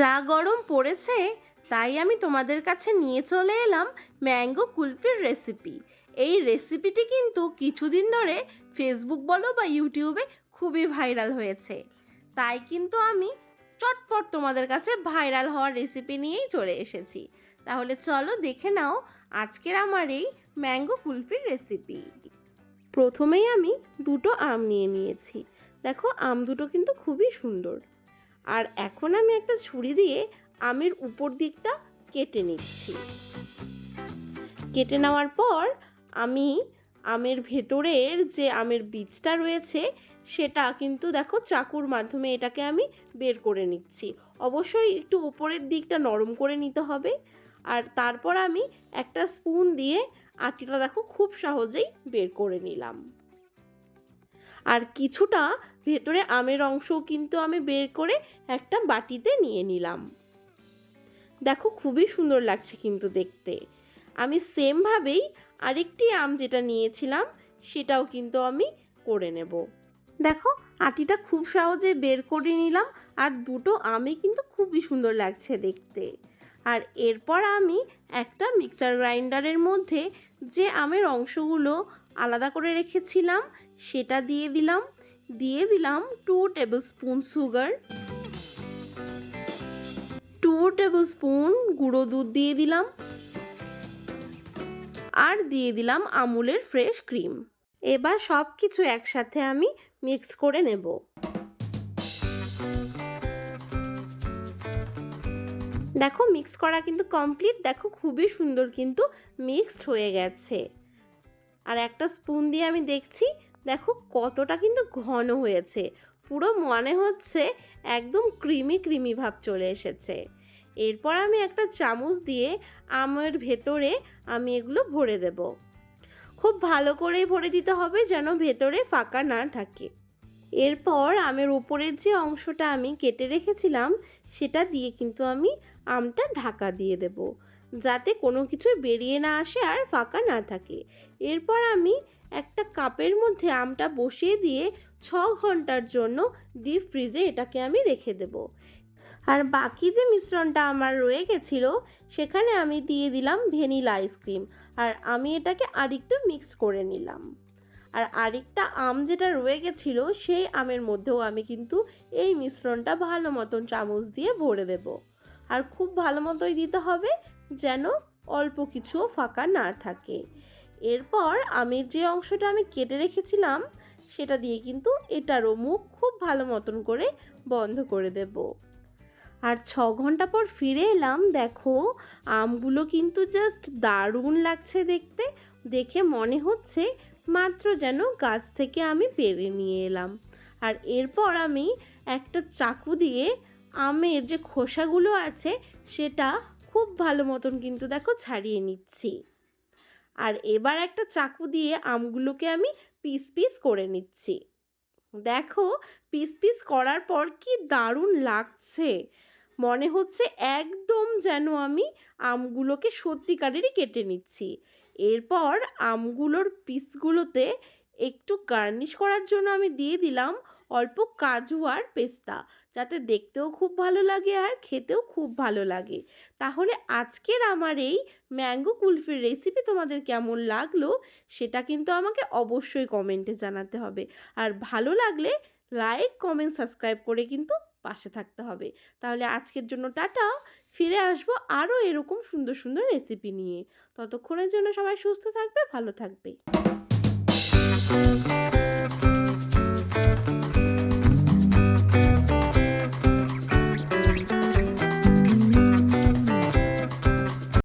যা গরম পড়েছে, তাই আমি তোমাদের কাছে নিয়ে চলে এলাম ম্যাঙ্গো কুলফির রেসিপি। এই রেসিপিটি কিন্তু কিছুদিন ধরে ফেসবুক বলো বা ইউটিউবে খুবই ভাইরাল হয়েছে। তাই কিন্তু আমি চটপট তোমাদের কাছে ভাইরাল হওয়ার রেসিপি নিয়েই চলে এসেছি। তাহলে চলো দেখে নাও আজকের আমার এই ম্যাঙ্গো কুলফির রেসিপি। প্রথমেই আমি দুটো আম নিয়ে নিয়েছি। দেখো, আম দুটো কিন্তু খুবই সুন্দর। আর এখন আমি একটা ছুরি দিয়ে আমের উপর দিকটা কেটে নিচ্ছি। কেটে নেওয়ার পর আমি আমের ভেতরের যে আমের বীজটা রয়েছে, সেটা কিন্তু দেখো চাকুর মাধ্যমে এটাকে আমি বের করে নিচ্ছি। অবশ্যই একটু উপরের দিকটা নরম করে নিতে হবে। আর তারপর আমি একটা স্পুন দিয়ে আটিটা দেখো খুব সহজেই বের করে নিলাম। আর কিছুটা ভেতরে আমের অংশও কিন্তু আমি বের করে একটা বাটিতে নিয়ে নিলাম। দেখো খুবই সুন্দর লাগছে কিন্তু দেখতে। আমি সেমভাবেই আরেকটি আম যেটা নিয়েছিলাম, সেটাও কিন্তু আমি করে নেব। দেখো আটিটা খুব সহজে বের করে নিলাম আর দুটো আমই কিন্তু খুবই সুন্দর লাগছে দেখতে। আর এরপর আমি একটা মিক্সার গ্রাইন্ডারের মধ্যে যে আমের অংশগুলো আলাদা করে রেখেছিলাম, সেটা দিয়ে দিলাম। দিয়ে দিলাম two tablespoon sugar two tablespoon গুঁড়ো দুধ দিয়ে দিলাম। আর দিয়ে দিলাম আমুলের ফ্রেশ ক্রিম এবার সব কিছু একসাথে আমি মিক্স করে নেব। দেখো মিক্স করা কিন্তু কমপ্লিট দেখো খুবই সুন্দর কিন্তু মিক্সড হয়ে গেছে। আর একটা স্পুন দিয়ে আমি দেখছি, দেখো কতটা কিন্তু ঘন হয়েছে। পুরো মনে হচ্ছে একদম ক্রিমি ক্রিমি ভাব চলে এসেছে। এরপর আমি একটা চামচ দিয়ে আমের ভেতরে আমি এগুলো ভরে দেব। খুব ভালো করেই ভরে দিতে হবে যেন ভেতরে ফাঁকা না থাকে। এরপর আমের উপরের যে অংশটা আমি কেটে রেখেছিলাম, সেটা দিয়ে কিন্তু আমি আমটা ঢাকা দিয়ে দেব, যাতে কোনো কিছু বেরিয়ে না আসে আর ফাঁকা না থাকে। এরপর আমি একটা কাপের মধ্যে আমটা বসিয়ে দিয়ে ছ ঘণ্টার জন্য ডিপ ফ্রিজে এটাকে আমি রেখে দেব। আর বাকি যে মিশ্রণটা আমার রয়ে গেছিল, সেখানে আমি দিয়ে দিলাম ভ্যানিলা আইসক্রিম, আর আমি এটাকে আরেকটু মিক্স করে নিলাম। আর আরেকটা আম যেটা রয়ে গেছিল, সেই আমের মধ্যেও আমি কিন্তু এই মিশ্রণটা ভালো মতন চামচ দিয়ে ভরে দেব। আর খুব ভালো মতোই দিতে হবে যেন অল্প কিছুও ফাঁকা না থাকে। এরপর আমের যে অংশটা আমি কেটে রেখেছিলাম, সেটা দিয়ে কিন্তু এটারও মুখ খুব ভালো মতন করে বন্ধ করে দেব। আর ছ ঘণ্টা পর ফিরে এলাম, দেখো আমগুলো কিন্তু জাস্ট দারুণ লাগছে দেখতে। দেখে মনে হচ্ছে মাত্র যেন গাছ থেকে আমি পেরে নিয়ে এলাম। আর এরপর আমি একটা চাকু দিয়ে আমের যে খোসাগুলো আছে, সেটা খুব ভালো মতন কিন্তু দেখো ছাড়িয়ে নিচ্ছি। আর এবার একটা চাকু দিয়ে আমগুলোকে আমি পিস পিস করে নিচ্ছি। দেখো, পিস পিস করার পর কি দারুণ লাগছে। মনে হচ্ছে একদম যেন আমি আমগুলোকে সত্যিকারেরই কেটে নিচ্ছি। এরপর আমগুলোর পিসগুলোতে একটু গার্নিশ করার জন্য আমি দিয়ে দিলাম অল্প কাজু আর পেস্তা, যাতে দেখতেও খুব ভালো লাগে আর খেতেও খুব ভালো লাগে। তাহলে আজকের আমার এই ম্যাঙ্গো কুলফির রেসিপি তোমাদের কেমন লাগল, সেটা কিন্তু আমাকে অবশ্যই কমেন্টে জানাতে হবে। আর ভালো লাগলে লাইক কমেন্ট সাবস্ক্রাইব করে কিন্তু পাশে থাকতে হবে। তাহলে আজকের জন্য টাটা, ফিরে আসব আরও এরকম সুন্দর সুন্দর রেসিপি নিয়ে। ততক্ষণের জন্য সবাই সুস্থ থাকবে, ভালো থাকবে।